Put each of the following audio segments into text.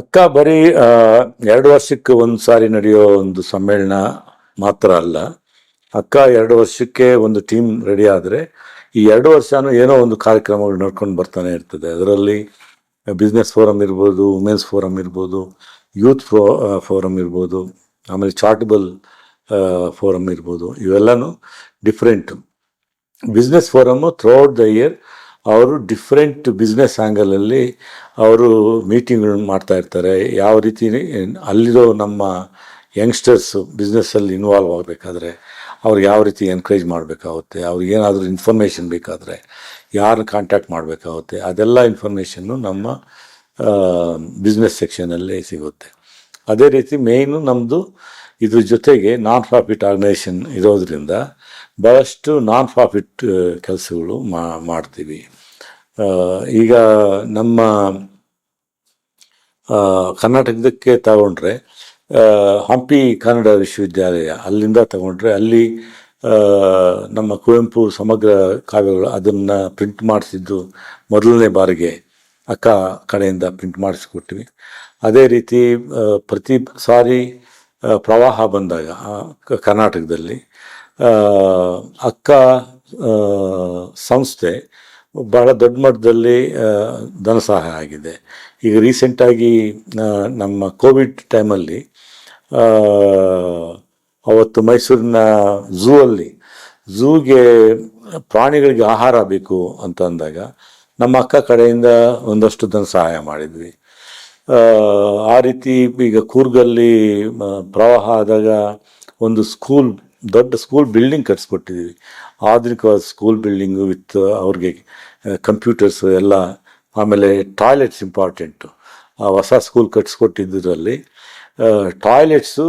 ಅಕ್ಕ ಬರೀ ಎರಡು ವರ್ಷಕ್ಕೆ ಒಂದು ಸಾರಿ ನಡೆಯೋ ಒಂದು ಸಮ್ಮೇಳನ ಮಾತ್ರ ಅಲ್ಲ. ಅಕ್ಕ ಎರಡು ವರ್ಷಕ್ಕೆ ಒಂದು ಟೀಮ್ ರೆಡಿ ಆದರೆ ಈ ಎರಡು ವರ್ಷನೂ ಏನೋ ಒಂದು ಕಾರ್ಯಕ್ರಮಗಳು ನಡ್ಕೊಂಡು ಬರ್ತಾನೆ ಇರ್ತದೆ. ಅದರಲ್ಲಿ ಬಿಸ್ನೆಸ್ ಫೋರಮ್ ಇರ್ಬೋದು, ವುಮೆನ್ಸ್ ಫೋರಮ್ ಇರ್ಬೋದು, ಯೂತ್ ಫೋ ಫೋರಮ್ ಇರ್ಬೋದು, ಆಮೇಲೆ ಚಾರ್ಟಬಲ್ ಫೋರಮ್ ಇರ್ಬೋದು. ಇವೆಲ್ಲನೂ different. Business forum throughout the year ಅವರು ಡಿಫ್ರೆಂಟ್ ಬಿಸ್ನೆಸ್ ಆ್ಯಂಗಲಲ್ಲಿ ಅವರು ಮೀಟಿಂಗ್ಗಳನ್ನು ಮಾಡ್ತಾ ಇರ್ತಾರೆ. ಯಾವ ರೀತಿ ಅಲ್ಲಿರೋ ನಮ್ಮ ಯಂಗ್ಸ್ಟರ್ಸು ಬಿಸ್ನೆಸ್ಸಲ್ಲಿ ಇನ್ವಾಲ್ವ್ ಆಗಬೇಕಾದ್ರೆ ಅವ್ರಿಗೆ ಯಾವ ರೀತಿ ಎನ್ಕರೇಜ್ ಮಾಡಬೇಕಾಗುತ್ತೆ, ಅವ್ರಿಗೆ ಏನಾದರೂ ಇನ್ಫಾರ್ಮೇಷನ್ ಬೇಕಾದರೆ, ಯಾರನ್ನ ಕಾಂಟ್ಯಾಕ್ಟ್ ಮಾಡಬೇಕಾಗುತ್ತೆ, ಅದೆಲ್ಲ ಇನ್ಫಾರ್ಮೇಷನ್ನು ನಮ್ಮ ಬಿಸ್ನೆಸ್ ಸೆಕ್ಷನಲ್ಲಿ ಸಿಗುತ್ತೆ. ಅದೇ ರೀತಿ ಮೇಯ್ನು ನಮ್ಮದು ಇದ್ರ ಜೊತೆಗೆ ನಾನ್ ಪ್ರಾಫಿಟ್ ಆರ್ಗನೈಸೇಷನ್ ಇರೋದ್ರಿಂದ ಭಾಳಷ್ಟು ನಾನ್ ಪ್ರಾಫಿಟ್ ಕೆಲಸಗಳು ಮಾಡ್ತೀವಿ. ಈಗ ನಮ್ಮ ಕರ್ನಾಟಕದಕ್ಕೆ ತಗೊಂಡ್ರೆ ಹಂಪಿ ಕನ್ನಡ ವಿಶ್ವವಿದ್ಯಾಲಯ ಅಲ್ಲಿಂದ ತಗೊಂಡ್ರೆ ಅಲ್ಲಿ ನಮ್ಮ ಕುವೆಂಪು ಸಮಗ್ರ ಕಾವ್ಯಗಳು ಅದನ್ನು ಪ್ರಿಂಟ್ ಮಾಡಿಸಿದ್ದು ಮೊದಲನೇ ಬಾರಿಗೆ ಅಕ್ಕ ಕಡೆಯಿಂದ ಪ್ರಿಂಟ್ ಮಾಡಿಸ್ಕೊಟ್ವಿ ಅದೇ ರೀತಿ ಪ್ರತಿ ಸಾರಿ ಪ್ರವಾಹ ಬಂದಾಗ ಕರ್ನಾಟಕದಲ್ಲಿ ಅಕ್ಕ ಸಂಸ್ಥೆ ಭಾಳ ದೊಡ್ಡ ಮಟ್ಟದಲ್ಲಿ ಧನ ಸಹಾಯ ಆಗಿದೆ. ಈಗ ರೀಸೆಂಟಾಗಿ ನಮ್ಮ ಕೋವಿಡ್ ಟೈಮಲ್ಲಿ ಅವತ್ತು ಮೈಸೂರಿನ ಝೂ ಅಲ್ಲಿ ಝೂಗೆ ಪ್ರಾಣಿಗಳಿಗೆ ಆಹಾರ ಬೇಕು ಅಂತ ಅಂದಾಗ ನಮ್ಮ ಅಕ್ಕ ಕಡೆಯಿಂದ ಒಂದಷ್ಟು ಧನ ಸಹಾಯ ಮಾಡಿದ್ವಿ. ಆ ರೀತಿ ಈಗ ಕೂರ್ಗಲ್ಲಿ ಪ್ರವಾಹ ಆದಾಗ ಒಂದು ಸ್ಕೂಲ್ ದೊಡ್ಡ ಸ್ಕೂಲ್ ಬಿಲ್ಡಿಂಗ್ ಕಟ್ಸ್ಕೊಟ್ಟಿದ್ದೀವಿ ಆಧುನಿಕವಾದ ಸ್ಕೂಲ್ ಬಿಲ್ಡಿಂಗು ವಿತ್ ಅವ್ರಿಗೆ ಕಂಪ್ಯೂಟರ್ಸ್ ಎಲ್ಲ, ಆಮೇಲೆ ಟಾಯ್ಲೆಟ್ಸ್ ಇಂಪಾರ್ಟೆಂಟು ಆ ಹೊಸ ಸ್ಕೂಲ್ ಕಟ್ಸ್ಕೊಟ್ಟಿದ್ದರಲ್ಲಿ ಟಾಯ್ಲೆಟ್ಸು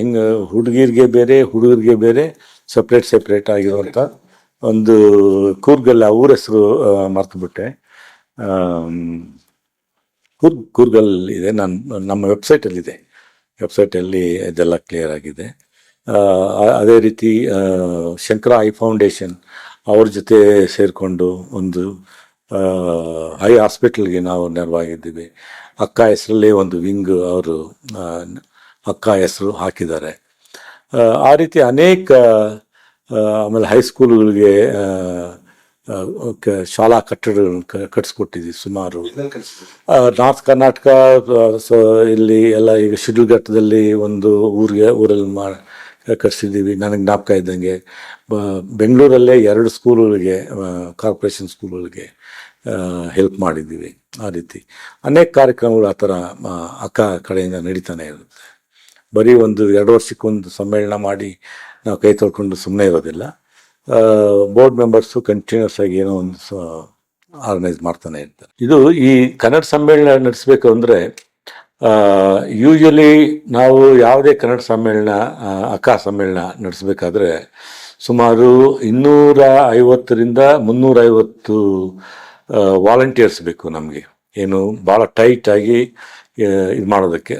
ಹಿಂಗೆ, ಹುಡುಗಿರಿಗೆ ಬೇರೆ, ಹುಡುಗರಿಗೆ ಬೇರೆ ಸಪ್ರೇಟ್ ಸಪ್ರೇಟ್ ಆಗಿರುವಂಥ ಒಂದು ಕೂರ್ಗಲ್ಲ ಊರ ಹೆಸರು ಮರ್ತುಬಿಟ್ಟೆ. ಕೂರ್ಗ್, ಕೂರ್ಗಲ್ ಇದೆ, ನಾನು, ನಮ್ಮ ವೆಬ್ಸೈಟಲ್ಲಿದೆ ವೆಬ್ಸೈಟಲ್ಲಿ ಇದೆಲ್ಲ ಕ್ಲಿಯರ್ ಆಗಿದೆ. ಅದೇ ರೀತಿ ಶಂಕರ ಐ ಫೌಂಡೇಶನ್ ಅವ್ರ ಜೊತೆ ಸೇರಿಕೊಂಡು ಒಂದು ಹೈ ಐ ಹಾಸ್ಪಿಟಲ್ಗೆ ನಾವು ನೆರವಾಗಿದ್ದೀವಿ. ಅಕ್ಕ ಹೆಸರಲ್ಲೇ ಒಂದು ವಿಂಗ್ ಅವರು ಅಕ್ಕ ಹೆಸರು ಹಾಕಿದ್ದಾರೆ. ಆ, ರೀತಿ ಅನೇಕ ಆಮೇಲೆ ಹೈಸ್ಕೂಲ್ಗಳಿಗೆ ಶಾಲಾ ಕಟ್ಟಡಗಳನ್ನು ಕಟ್ಸ್ಕೊಟ್ಟಿದ್ದೀವಿ ಸುಮಾರು. ನಾರ್ತ್ ಕರ್ನಾಟಕ ಇಲ್ಲಿ ಎಲ್ಲ ಈಗ ಶಿಡ್ಲಘಟ್ಟದಲ್ಲಿ ಒಂದು ಊರಿಗೆ ಊರಲ್ಲಿ ಮಾ ಕಟ್ಸಿದ್ದೀವಿ ನನಗೆ ಜ್ಞಾಪಕ ಇದ್ದಂಗೆ ಬೆಂಗಳೂರಲ್ಲೇ ಎರಡು ಸ್ಕೂಲ್ಗಳಿಗೆ ಕಾರ್ಪೊರೇಷನ್ ಸ್ಕೂಲ್ಗಳಿಗೆ ಹೆಲ್ಪ್ ಮಾಡಿದ್ದೀವಿ ಆ ರೀತಿ. ಅನೇಕ ಕಾರ್ಯಕ್ರಮಗಳು ಆ ಥರ ಅಕ್ಕ ಕಡೆಯಿಂದ ನಡೀತಾನೆ ಇರುತ್ತೆ. ಬರೀ ಒಂದು ಎರಡು ವರ್ಷಕ್ಕೊಂದು ಸಮ್ಮೇಳನ ಮಾಡಿ ನಾವು ಕೈ ತೊಳ್ಕೊಂಡು ಸುಮ್ಮನೆ ಇರೋದಿಲ್ಲ. ಬೋರ್ಡ್ ಮೆಂಬರ್ಸು ಕಂಟಿನ್ಯೂಸ್ ಆಗಿ ಏನೋ ಒಂದು ಆರ್ಗನೈಸ್ ಮಾಡ್ತಾನೆ ಇರ್ತಾರೆ. ಇದು ಈ ಕನ್ನಡ ಸಮ್ಮೇಳನ ನಡೆಸಬೇಕು ಅಂದರೆ ಯೂಶಲಿ ನಾವು ಯಾವುದೇ ಕನ್ನಡ ಸಮ್ಮೇಳನ ಅಕ್ಕ ಸಮ್ಮೇಳನ ನಡೆಸಬೇಕಾದ್ರೆ ಸುಮಾರು ಇನ್ನೂರ ಐವತ್ತರಿಂದ ಮುನ್ನೂರೈವತ್ತು ವಾಲಂಟಿಯರ್ಸ್ ಬೇಕು ನಮಗೆ. ಏನು ಭಾಳ ಟೈಟಾಗಿ ಇದು ಮಾಡೋದಕ್ಕೆ.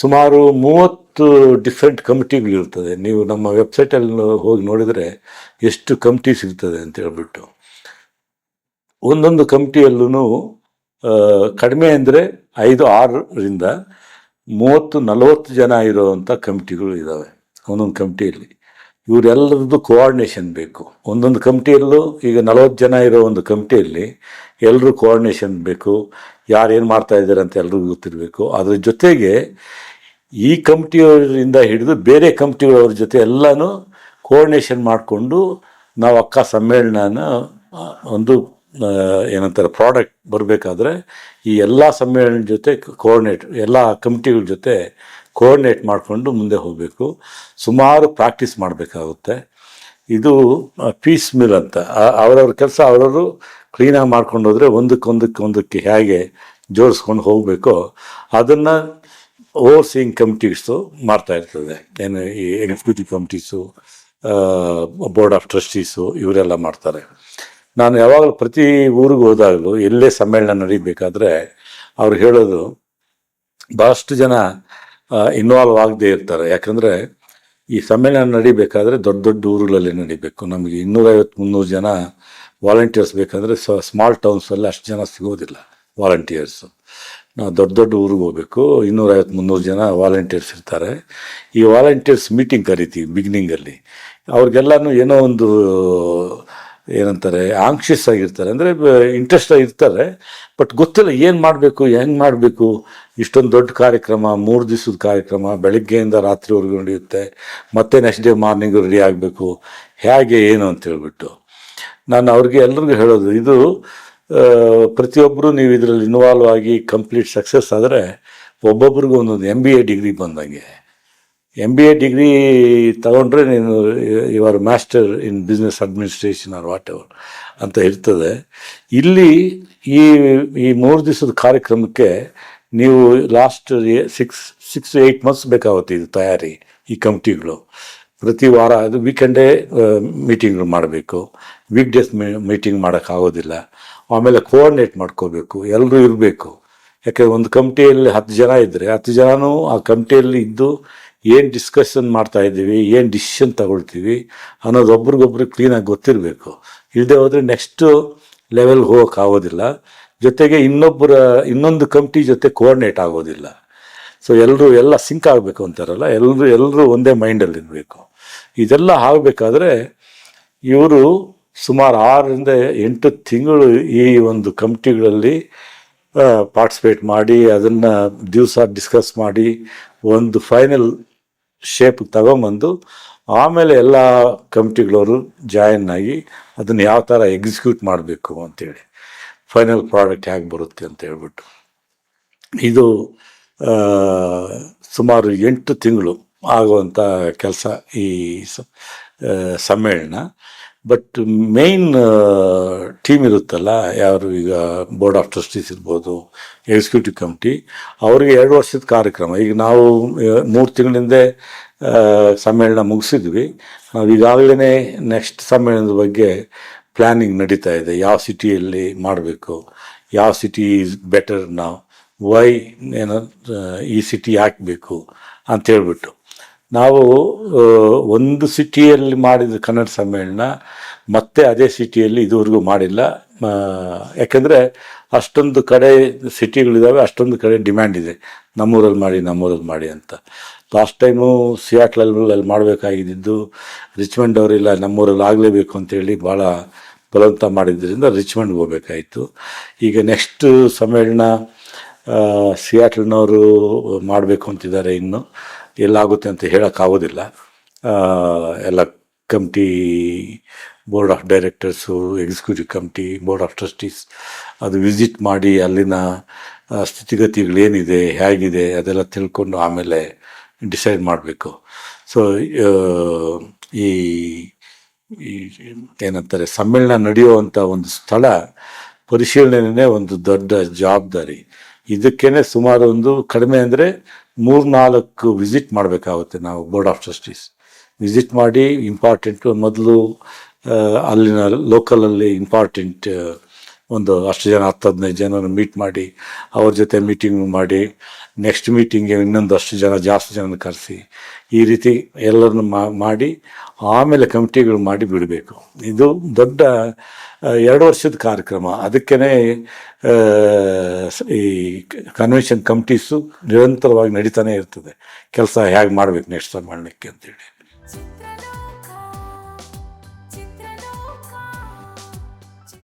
ಸುಮಾರು ಮೂವತ್ತು ಡಿಫ್ರೆಂಟ್ ಕಮಿಟಿಗಳಿರ್ತದೆ ನೀವು ನಮ್ಮ ವೆಬ್ಸೈಟಲ್ಲಿ ಹೋಗಿ ನೋಡಿದರೆ ಎಷ್ಟು ಕಮಿಟೀಸ್ ಇರ್ತದೆ ಅಂತ ಹೇಳ್ಬಿಟ್ಟು. ಒಂದೊಂದು ಕಮಿಟಿಯಲ್ಲೂ ಕಡಿಮೆ ಅಂದರೆ ಐದು, ಆರರಿಂದ ಮೂವತ್ತು, ನಲವತ್ತು ಜನ ಇರೋವಂಥ ಕಮಿಟಿಗಳು ಇದ್ದಾವೆ ಒಂದೊಂದು ಕಮಿಟಿಯಲ್ಲಿ. ಇವರೆಲ್ಲರದ್ದು ಕೋಆರ್ಡಿನೇಷನ್ ಬೇಕು. ಒಂದೊಂದು ಕಮಿಟಿಯಲ್ಲೂ ಈಗ ನಲವತ್ತು ಜನ ಇರೋ ಒಂದು ಕಮಿಟಿಯಲ್ಲಿ ಎಲ್ಲರೂ ಕೋಆರ್ಡಿನೇಷನ್ ಬೇಕು. ಯಾರು ಏನು ಮಾಡ್ತಾ ಇದ್ದಾರೆ ಅಂತ ಎಲ್ರಿಗೂ ಗೊತ್ತಿರಬೇಕು. ಅದರ ಜೊತೆಗೆ ಈ ಕಮಿಟಿಯವರಿಂದ ಹಿಡಿದು ಬೇರೆ ಕಮಿಟಿಗಳವ್ರ ಜೊತೆ ಎಲ್ಲನೂ ಕೋಆರ್ಡಿನೇಷನ್ ಮಾಡಿಕೊಂಡು ನಾವು ಅಕ್ಕ ಸಮ್ಮೇಳನ ಒಂದು ಏನಂತಾರೆ ಪ್ರಾಡಕ್ಟ್ ಬರಬೇಕಾದ್ರೆ ಈ ಎಲ್ಲ ಸಮ್ಮೇಳನ ಜೊತೆ ಕೋಆರ್ಡಿನೇಟ್ ಎಲ್ಲ ಕಮಿಟಿಗಳ ಜೊತೆ ಕೋಆರ್ಡಿನೇಟ್ ಮಾಡಿಕೊಂಡು ಮುಂದೆ ಹೋಗಬೇಕು. ಸುಮಾರು ಪ್ರಾಕ್ಟೀಸ್ ಮಾಡಬೇಕಾಗುತ್ತೆ. ಇದು ಪೀಸ್ ಮಿಲ್ ಅಂತ. ಅವರವ್ರ ಕೆಲಸ ಅವರವರು ಕ್ಲೀನಾಗಿ ಮಾಡ್ಕೊಂಡು ಹೋದರೆ ಒಂದಕ್ಕೆ ಹೇಗೆ ಜೋಡಿಸ್ಕೊಂಡು ಹೋಗಬೇಕೋ ಅದನ್ನು ಓವರ್ಸೀಯಿಂಗ್ ಕಮಿಟೀಸು ಮಾಡ್ತಾ ಇರ್ತದೆ. ಏನು ಈ executive committees board of trustees ಇವರೆಲ್ಲ ಮಾಡ್ತಾರೆ. ನಾನು ಯಾವಾಗಲೂ ಪ್ರತಿ ಊರಿಗೆ ಹೋದಾಗಲೂ ಎಲ್ಲೇ ಸಮ್ಮೇಳನ ನಡೀಬೇಕಾದ್ರೆ ಅವ್ರು ಹೇಳೋದು ಭಾಳಷ್ಟು ಜನ ಇನ್ವಾಲ್ವ್ ಆಗದೆ ಇರ್ತಾರೆ. ಯಾಕಂದರೆ ಈ ಸಮ್ಮೇಳನ ನಡಿಬೇಕಾದ್ರೆ ದೊಡ್ಡ ದೊಡ್ಡ ಊರುಗಳಲ್ಲಿ ನಡಿಬೇಕು. ನಮಗೆ ಇನ್ನೂರೈವತ್ತು ಮುನ್ನೂರು ಜನ ವಾಲಂಟಿಯರ್ಸ್ ಬೇಕಂದರೆ ಸ ಸ್ಮಾಲ್ ಟೌನ್ಸಲ್ಲಿ ಅಷ್ಟು ಜನ ಸಿಗೋದಿಲ್ಲ ವಾಲಂಟಿಯರ್ಸು ನಾವು ದೊಡ್ಡ ದೊಡ್ಡ ಊರಿಗೆ ಹೋಗ್ಬೇಕು. ಇನ್ನೂರೈವತ್ತು ಮುನ್ನೂರು ಜನ ವಾಲಂಟಿಯರ್ಸ್ ಇರ್ತಾರೆ. ಈ ವಾಲಂಟಿಯರ್ಸ್ ಮೀಟಿಂಗ್ ಕರಿತೀವಿ ಬಿಗ್ನಿಂಗಲ್ಲಿ ಅವ್ರಿಗೆಲ್ಲನೂ ಏನೋ ಒಂದು ಏನಂತಾರೆ ಆಂಕ್ಷಿಯಸ್ ಆಗಿರ್ತಾರೆ. ಅಂದರೆ ಇಂಟ್ರೆಸ್ಟ್ ಇರ್ತಾರೆ ಬಟ್ ಗೊತ್ತಿಲ್ಲ ಏನು ಮಾಡಬೇಕು, ಹೆಂಗೆ ಮಾಡಬೇಕು. ಇಷ್ಟೊಂದು ದೊಡ್ಡ ಕಾರ್ಯಕ್ರಮ, ಮೂರು ದಿವಸದ ಕಾರ್ಯಕ್ರಮ, ಬೆಳಗ್ಗೆಯಿಂದ ರಾತ್ರಿವರೆಗೂ ನಡೆಯುತ್ತೆ. ಮತ್ತೆ ನೆಕ್ಸ್ಟ್ ಡೇ ಮಾರ್ನಿಂಗ್ ರೆಡಿ ಆಗಬೇಕು. ಹೇಗೆ, ಏನು ಅಂತ ಹೇಳ್ಬಿಟ್ಟು. ನಾನು ಅವ್ರಿಗೆ ಎಲ್ರಿಗೂ ಹೇಳೋದು, ಇದು ಪ್ರತಿಯೊಬ್ಬರು ನೀವು ಇದರಲ್ಲಿ ಇನ್ವಾಲ್ವ್ ಆಗಿ ಕಂಪ್ಲೀಟ್ ಸಕ್ಸಸ್ ಆದರೆ, ಒಬ್ಬೊಬ್ರಿಗೂ ಒಂದೊಂದು ಎಂ ಬಿ ಎ ಡಿಗ್ರಿ ಬಂದಂಗೆ. ಎಂ ಬಿ ಎ ಡಿಗ್ರಿ ತಗೊಂಡ್ರೆ ನೀನು ಇವರ್ master in business administration or whatever ಅಂತ ಇರ್ತದೆ. ಇಲ್ಲಿ ಈ ಈ ಮೂರು ದಿವಸದ ಕಾರ್ಯಕ್ರಮಕ್ಕೆ ನೀವು last six six eight months ಬೇಕಾಗುತ್ತೆ ಇದು ತಯಾರಿ, ಈ ಕಮಿಟಿಗಳು. ಪ್ರತಿ ವಾರ ಅದು ವೀಕೆಂಡೇ ಮೀಟಿಂಗ್ಗಳು ಮಾಡಬೇಕು. ವೀಕ್ ಡೇಸ್ ಮೀಟಿಂಗ್ ಮಾಡೋಕ್ಕಾಗೋದಿಲ್ಲ. ಆಮೇಲೆ ಕೋಆರ್ಡಿನೇಟ್ ಮಾಡ್ಕೋಬೇಕು. ಎಲ್ಲರೂ ಇರಬೇಕು. ಯಾಕೆ ಒಂದು ಕಮಿಟಿಯಲ್ಲಿ ಹತ್ತು ಜನ ಇದ್ದರೆ ಹತ್ತು ಜನನೂ ಆ ಕಮಿಟಿಯಲ್ಲಿ ಇದ್ದು ಏನು ಡಿಸ್ಕಷನ್ ಮಾಡ್ತಾ ಇದ್ದೀವಿ, ಏನು ಡಿಸಿಷನ್ ತಗೊಳ್ತೀವಿ ಅನ್ನೋದು ಒಬ್ರಿಗೊಬ್ರು ಕ್ಲೀನಾಗಿ ಗೊತ್ತಿರಬೇಕು. ಇಲ್ಲದೆ ಹೋದರೆ ನೆಕ್ಸ್ಟ್ ಲೆವೆಲ್ ಹೋಗೋಕ್ಕಾಗೋದಿಲ್ಲ ಜೊತೆಗೆ ಇನ್ನೊಬ್ಬರ ಇನ್ನೊಂದು ಕಮಿಟಿ ಜೊತೆ ಕೋಆರ್ಡಿನೇಟ್ ಆಗೋದಿಲ್ಲ. ಸೊ ಎಲ್ಲರೂ ಎಲ್ಲ ಸಿಂಕ್ ಆಗಬೇಕು ಅಂತಾರಲ್ಲ ಎಲ್ಲರೂ ಎಲ್ಲರೂ ಒಂದೇ ಮೈಂಡಲ್ಲಿ ಇರಬೇಕು. ಇದೆಲ್ಲ ಆಗಬೇಕಾದ್ರೆ ಇವರು ಸುಮಾರು ಆರರಿಂದ ಎಂಟು ತಿಂಗಳು ಈ ಒಂದು ಕಮಿಟಿಗಳಲ್ಲಿ ಪಾರ್ಟಿಸಿಪೇಟ್ ಮಾಡಿ, ಅದನ್ನು ದಿವಸ ಡಿಸ್ಕಸ್ ಮಾಡಿ ಒಂದು ಫೈನಲ್ ಶೇಪ್ ತಗೊಂಬಂದು ಆಮೇಲೆ ಎಲ್ಲ ಕಮಿಟಿಗಳವರು ಜಾಯಿನ್ ಆಗಿ ಅದನ್ನು ಯಾವ ಥರ ಎಕ್ಸಿಕ್ಯೂಟ್ ಮಾಡಬೇಕು ಅಂತೇಳಿ ಫೈನಲ್ ಪ್ರಾಡಕ್ಟ್ ಹೇಗೆ ಬರುತ್ತೆ ಅಂತ ಹೇಳ್ಬಿಟ್ಟು. ಇದು ಸುಮಾರು ಎಂಟು ತಿಂಗಳು ಆಗುವಂಥ ಕೆಲಸ ಈ ಸಮ್ಮೇಳನ. ಬಟ್ ಮೇನ್ ಟೀಮ್ ಇರುತ್ತಲ್ಲ, ಯಾರು ಈಗ ಬೋರ್ಡ್ ಆಫ್ ಟ್ರಸ್ಟೀಸ್ ಇರ್ಬೋದು ಎಕ್ಸಿಕ್ಯೂಟಿವ್ ಕಮಿಟಿ ಅವರಿಗೆ ಎರಡು ವರ್ಷದ ಕಾರ್ಯಕ್ರಮ. ಈಗ ನಾವು ಮೂರು ತಿಂಗಳಿಂದ ಸಮ್ಮೇಳನ ಮುಗಿಸಿದ್ವಿ. ನಾವು ಈಗಾಗಲೇ ನೆಕ್ಸ್ಟ್ ಸಮ್ಮೇಳನದ ಬಗ್ಗೆ ಪ್ಲ್ಯಾನಿಂಗ್ ನಡೀತಾ ಇದೆ. ಯಾವ ಸಿಟಿಯಲ್ಲಿ ಮಾಡಬೇಕು? ಯಾವ ಸಿಟಿ ಈಸ್ ಬೆಟರ್ ನಾವು ವೈ ಏನೋ ಈ ಸಿಟಿ ಹಾಕಬೇಕು ಅಂತ ಹೇಳ್ಬಿಟ್ಟು. ನಾವು ಒಂದು ಸಿಟಿಯಲ್ಲಿ ಮಾಡಿದ ಕನ್ನಡ ಸಮ್ಮೇಳನ ಮತ್ತೆ ಅದೇ ಸಿಟಿಯಲ್ಲಿ ಇದುವರೆಗೂ ಮಾಡಿಲ್ಲ. ಯಾಕೆಂದರೆ ಅಷ್ಟೊಂದು ಕಡೆ ಸಿಟಿಗಳಿದ್ದಾವೆ ಅಷ್ಟೊಂದು ಕಡೆ ಡಿಮ್ಯಾಂಡ್ ಇದೆ. ನಮ್ಮೂರಲ್ಲಿ ಮಾಡಿ ನಮ್ಮೂರಲ್ಲಿ ಮಾಡಿ ಅಂತ. ಲಾಸ್ಟ್ ಟೈಮು ಸಿಯಾಟ್ಲಲ್ಲಿ ಅಲ್ಲಿ ಮಾಡಬೇಕಾಗಿದ್ದು, ರಿಚ್ಮಂಡ್ ಅವರಿಲ್ಲ ನಮ್ಮೂರಲ್ಲಿ ಆಗಲೇಬೇಕು ಅಂತೇಳಿ ಭಾಳ ಬಲವಂತ ಮಾಡಿದ್ದರಿಂದ ರಿಚ್ಮಂಡ್ಗೆ ಹೋಗ್ಬೇಕಾಯಿತು. ಈಗ ನೆಕ್ಸ್ಟ್ ಸಮ್ಮೇಳನ ಸಿಯಾಟ್ಲ್ನವರು ಮಾಡಬೇಕು ಅಂತಿದ್ದಾರೆ ಇನ್ನು. ಎಲ್ಲಾಗುತ್ತೆ ಅಂತ ಹೇಳೋಕ್ಕಾಗೋದಿಲ್ಲ ಎಲ್ಲ committee board of directors executive committee board of trustees ಅದು ವಿಸಿಟ್ ಮಾಡಿ ಅಲ್ಲಿನ ಸ್ಥಿತಿಗತಿಗಳೇನಿದೆ, ಹೇಗಿದೆ ಅದೆಲ್ಲ ತಿಳ್ಕೊಂಡು ಆಮೇಲೆ ಡಿಸೈಡ್ ಮಾಡಬೇಕು. ಸೊ ಈ ಏನಂತಾರೆ, ಸಮ್ಮೇಳನ ನಡೆಯುವಂಥ ಒಂದು ಸ್ಥಳ ಪರಿಶೀಲನೆ ಒಂದು ದೊಡ್ಡ ಜವಾಬ್ದಾರಿ. ಇದಕ್ಕೇನೆ ಸುಮಾರು ಒಂದು ಕಡಿಮೆ ಅಂದರೆ ಮೂರ್ನಾಲ್ಕು ವಿಸಿಟ್ ಮಾಡಬೇಕಾಗುತ್ತೆ ನಾವು ಬೋರ್ಡ್ ಆಫ್ ಟ್ರಸ್ಟೀಸ್ ವಿಸಿಟ್ ಮಾಡಿ ಇಂಪಾರ್ಟೆಂಟು ಮೊದಲು ಅಲ್ಲಿನ ಲೋಕಲಲ್ಲಿ ಇಂಪಾರ್ಟೆಂಟ್ ಒಂದು ಅಷ್ಟು ಜನ ಹತ್ತು ಹದಿನೈದು ಜನರನ್ನು ಮೀಟ್ ಮಾಡಿ, ಅವ್ರ ಜೊತೆ ಮೀಟಿಂಗ್ ಮಾಡಿ ನೆಕ್ಸ್ಟ್ ಮೀಟಿಂಗ್ಗೆ ಇನ್ನೊಂದು ಅಷ್ಟು ಜನ, ಜಾಸ್ತಿ ಜನ ಕರೆಸಿ ಈ ರೀತಿ ಎಲ್ಲರನ್ನು ಮಾಡಿ ಆಮೇಲೆ ಕಮಿಟಿಗಳು ಮಾಡಿ ಬಿಡಬೇಕು. ಇದು ದೊಡ್ಡ ಎರಡು ವರ್ಷದ ಕಾರ್ಯಕ್ರಮ. ಅದಕ್ಕೇ ಈ ಕನ್ವೆನ್ಷನ್ ಕಮಿಟೀಸು ನಿರಂತರವಾಗಿ ನಡೀತಾನೆ ಇರ್ತದೆ. ಕೆಲಸ ಹೇಗೆ ಮಾಡಬೇಕು ನೆಕ್ಸ್ಟ್ ಮಾಡಲಿಕ್ಕೆ ಅಂತೇಳಿ.